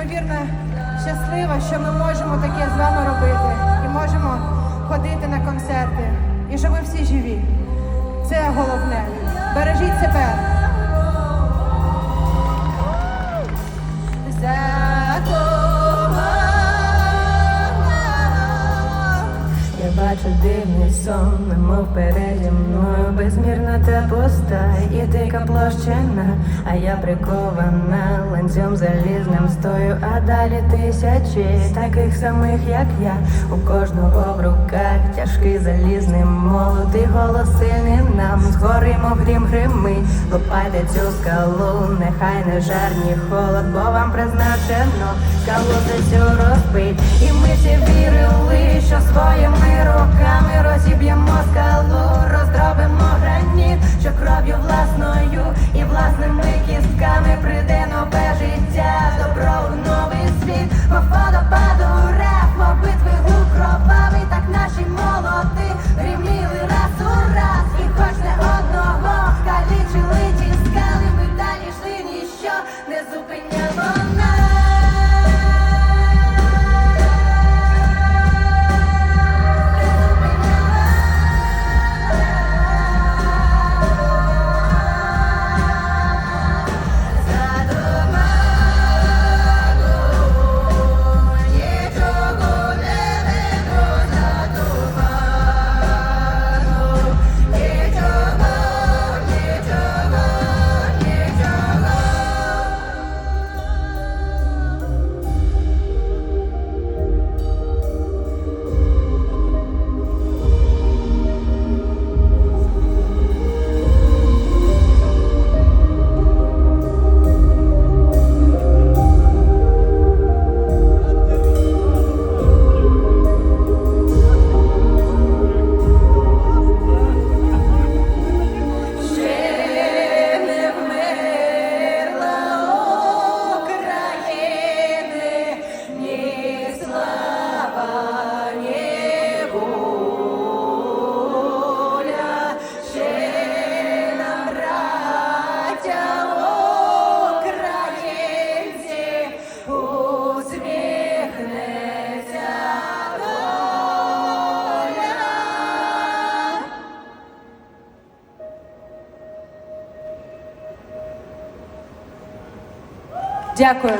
неймовірно щаслива, що ми можемо таке з вами робити і можемо ходити на концерти. І що ви всі живі. Це головне. Бережіть себе. Дивний сон, немов переді мною безмірна та пуста. І дика площина, а я прикована ланцем залізним стою, а далі тисячі таких самих, як я, у кожного в руках тяжкий залізний молот. І голос сильний нам згоримо грім грими, лопайте цю скалу, нехай не жар, ні холод, бо вам призначено скалу за цю розбить, і ми всі вірили, що кров'ю власною і власним кістками усміхнеться доля. Дякую.